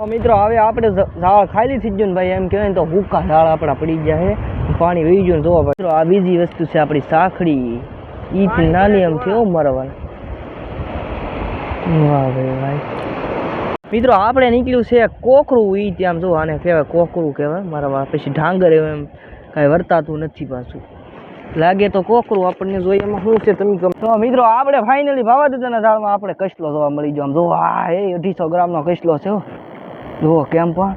તો મિત્રો હવે આપણે ઝ- ઝાડ ખાલી થઈ ગયું ને ભાઈ એમ કહેવાય ને તો હુક્કા ઝાડ આપણા પડી ગયા છે. પાણી વહી ગયું ને જોવા ભાઈ મિત્રો આ બીજી વસ્તુ છે આપણી સાખડી ઈ જ નાની આમ થયો મરવા વાહ ભાઈ ભાઈ મિત્રો આપણે નીકળ્યું છે કોકરું ઈ ત્યાં જો આને કહેવાય કોકરું કહેવાય મારા વાળા પછી ઢાંગર એવું એમ કાંઈ વર્તાતું નથી પાછું. લાગે તો કોકરું આપણને જોઈએ એમાં શું છે તમે કહો. તો મિત્રો આપણે ફાઇનલી ભાવા દાદાના ઝાડમાં આપણે કસલો જોવા મળી ગયો. આમ જો આ એ અઢીસો ગ્રામનો કસલો છે હો. જુઓ કેમ પણ?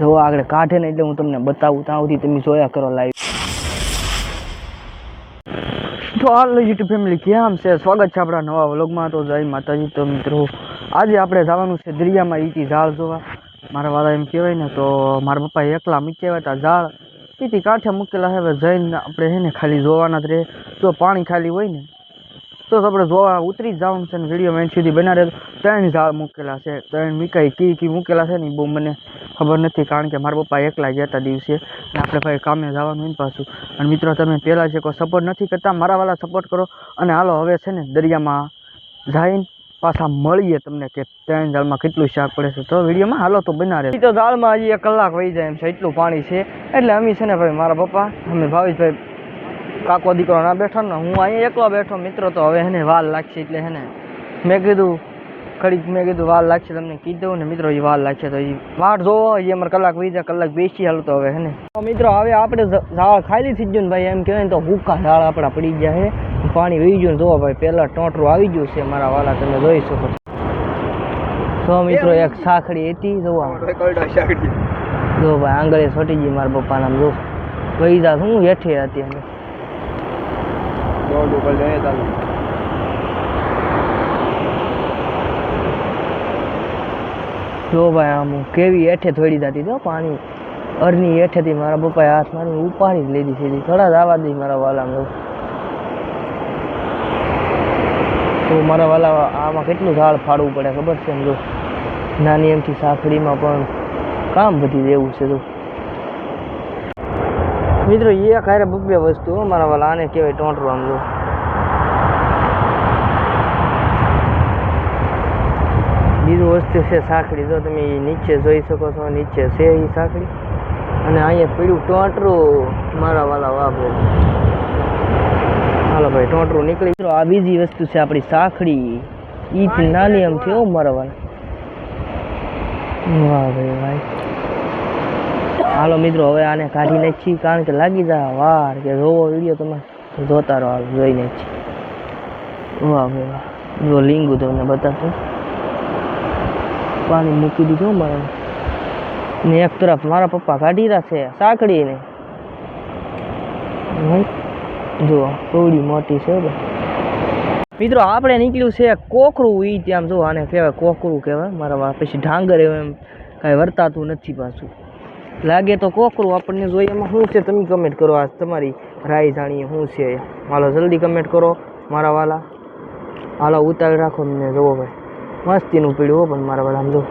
જુઓ આગળ કાઢે ને એટલે હું તમને બતાવું, ત્યાં સુધી તમે જોયા કરો લાઈવ તો હાલ યુટ્યુબ ફેમિલી કેમ છે? સ્વાગત છે આપણા નવા વ્લોગમાં તો જય માતાજી, તો મિત્રો, આજે આપણે જવાનું છે દરિયામાં ઈટી ઝાડ જોવા. મારા વાળા એમ કહેવાય ને, તો મારા પપ્પા એકલા મૂક્યા હતા ઝાડ. ઈટી કાંઠે મૂકેલા હવે જઈને આપણે હે ને ખાલી જોવાના જ રહે. જો પાણી ખાલી હોય ને તો આપણે જોવા ઉતરી જવાનું છે ને વીડિયો એન્ડ સુધી બના રહે ત્રણ ઝાડ મૂકેલા છે. ત્રણ મીકાઈ કી કી મૂકેલા છે ને બહુ મને ખબર નથી કારણ કે મારા પપ્પા એકલા ગયા હતા દિવસે અને આપણે ભાઈ કામે જવાનું હોય પાછું. અને મિત્રો તમે પહેલાં છે કોઈ સપોર્ટ નથી કરતા મારા વાળા સપોર્ટ કરો અને હાલો હવે છે ને દરિયામાં જઈને પાછા મળીએ તમને કે ત્રણ ઝાડમાં કેટલું શાક પડે છે. તો વિડીયોમાં હાલો તો બના રહે તો ઝાડમાં હજી એક કલાક વહી જાય એમ છે, એટલું પાણી છે. એટલે અમે છે ને ભાઈ મારા પપ્પા, અમે ભાવેશભાઈ કાકો દીકરો ના બેઠો ને હું અહીંયા એકલો બેઠો મિત્રો તો હવે હેને વાર લાગશે એટલે હેને મેં કીધું ઘડીક મેં કીધું વાર લાગશે તમને કીધું ને મિત્રો એ વાર લાગશે તો એ વાટ જોવો એ અમારે કલાક વી જાય કલાક બેસી હાલ તો હવે હેને તો મિત્રો હવે આપણે ઝ- ઝાડ ખાલી થઈ ગયું ને ભાઈ એમ કહેવાય ને તો હુક્કા ઝાડ આપણા પડી ગયા છે. પાણી વહી ગયું ને જોવો ભાઈ પહેલાં ટોટરું આવી ગયું છે મારા વાલા તમે જોઈ શકો છો. તો મિત્રો એક સાખડી હતી જોવા જો ભાઈ આંગળે છોટી ગઈ મારા પપ્પાના જો વહી જા હું હેઠે હતી અમે જો ભાઈ, આમ કેવી હેઠે થોડી જતી તો પાણી. અરની હેઠેથી મારા પપ્પાએ હાથ મારી ઉપાડી જ લીધી સીધી. થોડા જ આવા દઈ મારા વાલા તો મારા વાલા આમાં કેટલું ઝાડ ફાડવું પડે ખબર છે એમ જો? નાની એમથી સાખડીમાં પણ કામ વધી દેવું છે તો મિત્રો, એ ખારે બબ્બે વસ્તુ મારા વાલા, આને કહેવાય ટોંટરું આમ જો. બીજું વસ્તુ છે સાંકડી જો તમે નીચે જોઈ શકો છો, નીચે છે એ સાંકડી અને અહીંયા પીળું ટોંટરું મારા વાલા વાપરે હાલો ભાઈ, ટોંટરું નીકળી. મિત્રો, આ બીજી વસ્તુ છે આપણી સાંકડી ઈ નાની આમ થયો મારા વાલા. વાહ ભાઈ ભાઈ હાલો મિત્રો, હવે આને કાઢી નાખી, કારણ કે લાગી જાય વાર કે જોવો વીડિયો તમે જોતા રહો, હાલ જોઈ નાખી. વાહ ભાઈ વાહ. જો લીંગુ તમને બતાવશું પાણી મૂકી દીધું મારે. ને એક તરફ મારા પપ્પા કાઢી રહ્યા છે, સાંકળીને. જુઓ કવડી મોટી છે મિત્રો, આપણે નીકળ્યું છે કોકરું ઈ ત્યાં, જો આને કહેવાય કોકરું કહેવાય. મારા પછી ઢાંગર એમ કાંઈ વર્તાતું નથી પાછું. લાગે તો કોકરું, આપણને જોઈએ એમાં શું છે તમે કમેન્ટ કરો. આ તમારી રાય જાણીએ શું છે. હાલો, જલ્દી કમેન્ટ કરો, મારા વાલા. હાલો ઉતારી રાખો મને જોવો ભાઈ, મસ્તીનું પીડ્યું હો પણ મારા વાલા જોવો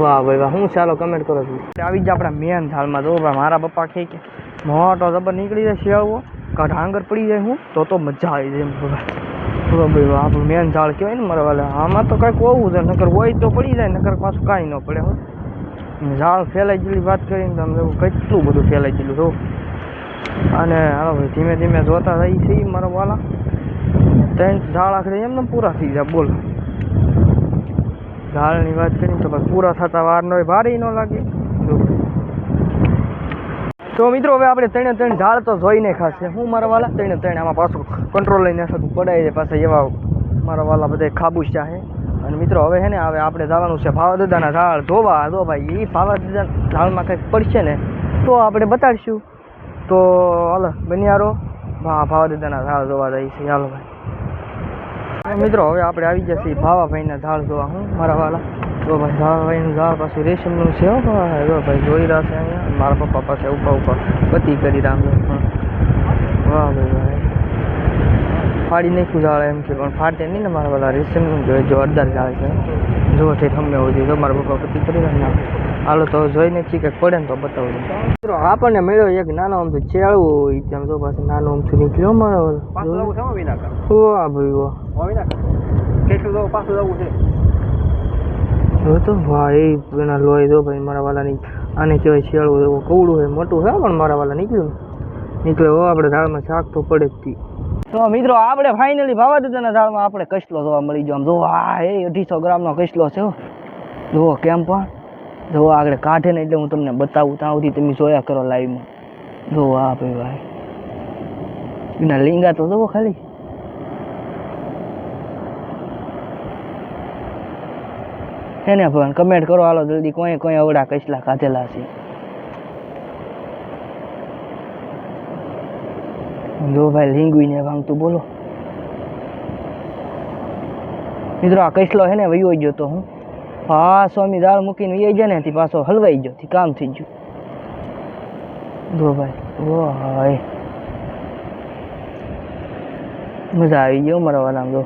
વાહ ભાઈ, વાહ. હું ચાલો કમેન્ટ કરો છું. આવી જ આપણા મેન થાળમાં. જો ભાઈ, મારા પપ્પા કહે કે, મોટો જબર નીકળી જાય શિયાળવો કાં ઢાંગર પડી જાય હું, તો તો મજા આવી જાય ભાઈ. ભાઈ આપણું મેન ઝાડ કહેવાય ને મારા વાલા. આમાં તો કાંઈક હોવું છે નકર હોય તો પડી જાય, નકર પાછું કાંઈ ન પડે, હો. ઝાડ ફેલાઈ ગયેલી વાત કરીને તમને કેટલું બધું ફેલાઈ ગયેલું જો અને હાલો ભાઈ, ધીમે ધીમે જોતા થઈ છે મારા વાલા. ત્રણ ઝાડ આખરે એમને પૂરા થઈ જાય બોલ. ઝાડની વાત કરીને તો ભાઈ પૂરા થતા વાર ન હોય ભારે ન લાગે. તો મિત્રો, હવે આપણે ત્રણે ત્રણ ઝાડ તો જોઈને ખાશે હું મારા વાલા? ત્રણે ત્રણ, આમાં પાછું કંટ્રોલ લઈને થતું પડાય છે, પાછા એવા મારા વાલા બધા ખાબુશિયા છે. અને મિત્રો, હવે છે ને હવે આપણે જવાનું છે ભાવદાદાના ઝાડ ધોવા. જો ભાઈ એ ભાવદાદા ઝાડમાં કંઈક પડશે ને, તો આપણે બતાડીશું. તો હાલો, બનિયારો. હા ભાવદાદાના ઝાડ જોવા જાય છે. હાલો ભાઈ. મિત્રો, હવે આપણે આવી જશે ભાવાભાઈના ઝાડ જોવા હું, મારા વાલા? જો ભાઈ, ભાવાભાઈનું ઝાડ પાછું રેશમનું છે, હો ભાઈ. ભાઈ, જોઈ રહ્યા છે અહીંયા. મારા પપ્પા પાસે ઊભા ઉપર પતિ કરી રહ્યા. વાહ ભાઈ, વાહ. ફાડી નાખ્યું ઝાડ એમ છે પણ ફાટે નહીં ને મારા વાલા રેશમનું જોઈએ જોરદાર ઝાડ છે. જો છે ગમે હોય તો મારા પપ્પા પતિ કરી રહ્યા ના હાલો તો જોઈને છીએ કે પડે ને તો બતાવું મિત્રો આપણને મળ્યો એક નાનો અમથું ચેળવું હોય ત્યાં જો પાછું નાનું અમથું નીકળ્યો મારા વાહ ભાઈ વાહ. જો તો ભાઈ એના લોહી દો ભાઈ મારા વાલાની આને કહેવાય શિયાળું એવું કવડું હોય મોટું છે પણ મારા વાલા નીકળ્યું. નીકળે હો આપણે દાળમાં શાક તો પડે જ તી મિત્રો, આપણે ફાઇનલી ભાવાદાદાના ઝાડમાં આપણે કસલો જોવા મળી ગયો. આમ જો આ એ અઢીસો ગ્રામનો કસલો છે. જુઓ કેમ પણ. જુઓ, આગળ કાઢે ને એટલે હું તમને બતાવું. ત્યાં સુધી તમે જોયા કરો લાઈવમાં જુઓ, આ ભાઈ ભાઈ. એના લીંગા તો જુઓ ખાલી. હે ને ભગવાન કમેન્ટ કરો. હાલો, જલ્દી કોઈ કોઈ અવડા કસલા કાઢેલા છે. જો ભાઈ લીંગવી ને ભાંગતું બોલો. મિત્રો, આ કૈસલો હે ને વયો ગયો તો હું. હા, સ્વામી દાળ મૂકીને વહી જાય ને પાછો હલવાઈ ગયો, થી કામ થઈ ગયું. જો ભાઈ, ઓ હાય. મજા આવી ગયો મારા વાલામ, જો.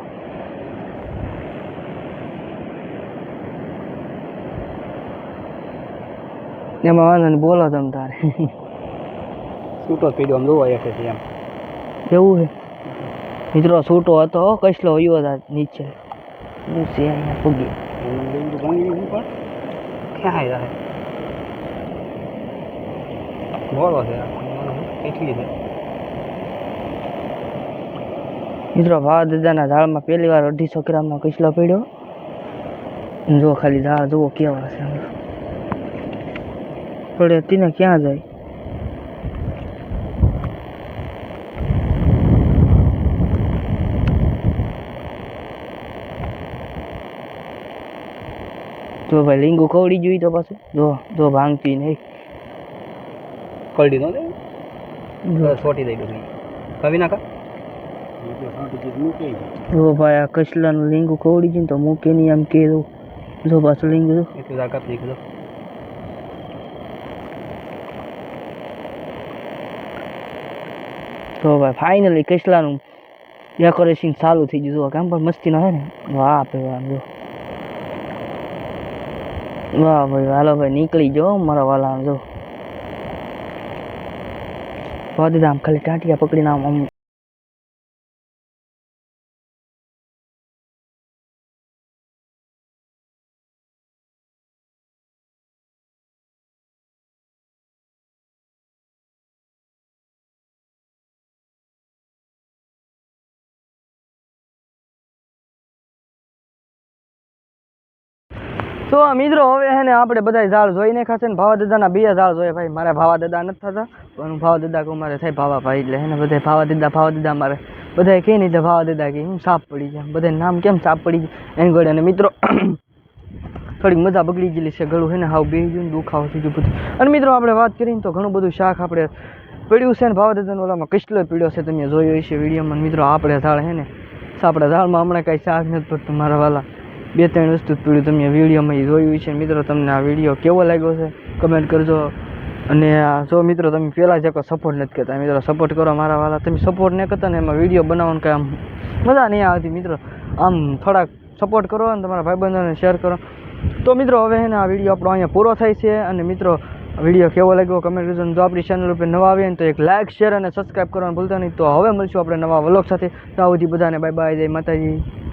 એમાં વાંધો ને બોલો તમ તારે. છૂટો પીડ્યો આમ જોવા છે એમ. એવું છે. મિત્રો છૂટો હતો હો, કસલો વયો હતા નીચે. શું છે અહીંયા પૂગી ક્યાં જાય બોલો છે કેટલી છે? મિત્રો ભાવ દાદાના ઝાડમાં પહેલી વાર અઢીસો ગ્રામનો કસલો પડ્યો. જો ખાલી ઝાડ જુઓ કેવા છે. આમ. પડે તીને ક્યાં જાય? જો ભાઈ લીંગુ ખવડી જોઈ તો પાછું. જો જો ભાંગતી નહીં કલડી નો છોટી દઈ બધી કવિ નાખા? જો ભાઈ આ કસલાનું લીંગુ ખવડી જાય ને તો મૂકે નહીં આમ કે દઉં જો પાછું લીંગુ જો. એટલું તાકાત નહીં કીધું તો ભાઈ ફાઇનલી કસલાનું ડેકોરેશન ચાલુ થઈ ગયું. જો કામ પણ મસ્તી ના ને. વાહ વાહ જો. વાહ ભાઈ, હાલો ભાઈ, નીકળી જો મારા વાલા, જો. વાહ દીધા ખાલી ટાંટિયા પકડીને આમ આમ તો મિત્રો હવે હે ને આપણે બધા ઝાડ જોઈને ખાશે ને ભાવા દાદાના બે ઝાડ જોઈએ ભાઈ. મારે ભાવા દાદા નથી થતા, પણ હું ભાવા દાદા કહું, મારે થાય ભાવા ભાઈ એટલે હે ને બધા ભાવા દાદા ભાવા દાદા મારે બધા કહે નહીં ભાવા દાદા કે હું સાપ પડી જાય બધા નામ કેમ સાપ પડી ગયા એની ગોળે અને મિત્રો, થોડીક મજા બગડી ગયેલી છે ગળું, હે ને હાવ બે ગયું દુખાવો થઈ ગયું બધું. અને મિત્રો આપણે વાત કરીને તો ઘણું બધું શાક આપણે પીડ્યું છે ને ભાવા દાદાનો ઓલામાં કસલો પીડ્યો છે, તમે જોયો હશે વિડીયોમાં. મિત્રો આપણે ઝાડ હે ને, આપણા ઝાડમાં હમણાં કાંઈ શાક નથી પડતું, મારા વાલા. બે ત્રણ વસ્તુ પીડ્યું તમે વિડીયોમાં જોયું છે. મિત્રો, તમને આ વીડિયો કેવો લાગ્યો છે? કમેન્ટ કરજો. અને જો મિત્રો, તમે પહેલાં જે સપોર્ટ નથી કરતા. મિત્રો સપોર્ટ કરો મારા વાલા. તમે સપોર્ટ નહીં કરતા ને એમાં વીડિયો બનાવવાનું કાંઈ આમ મજા નહીં આવતી. મિત્રો, આમ થોડાક સપોર્ટ કરો અને તમારા ભાઈબંધોને શેર કરો. તો મિત્રો, હવે ને આ વીડિયો આપણો અહીંયા પૂરો થાય છે. અને મિત્રો, વીડિયો કેવો લાગ્યો? કમેન્ટ કરજો. જો આપણી ચેનલ ઉપર નવા આવીએ તો એક લાઇક શેર અને સબસ્ક્રાઈબ કરવાનું ભૂલતા નહીં. તો હવે મળશું આપણે નવા વ્લોગ સાથે. તો આ સુધી બધાને. બાય બાય જય માતાજી.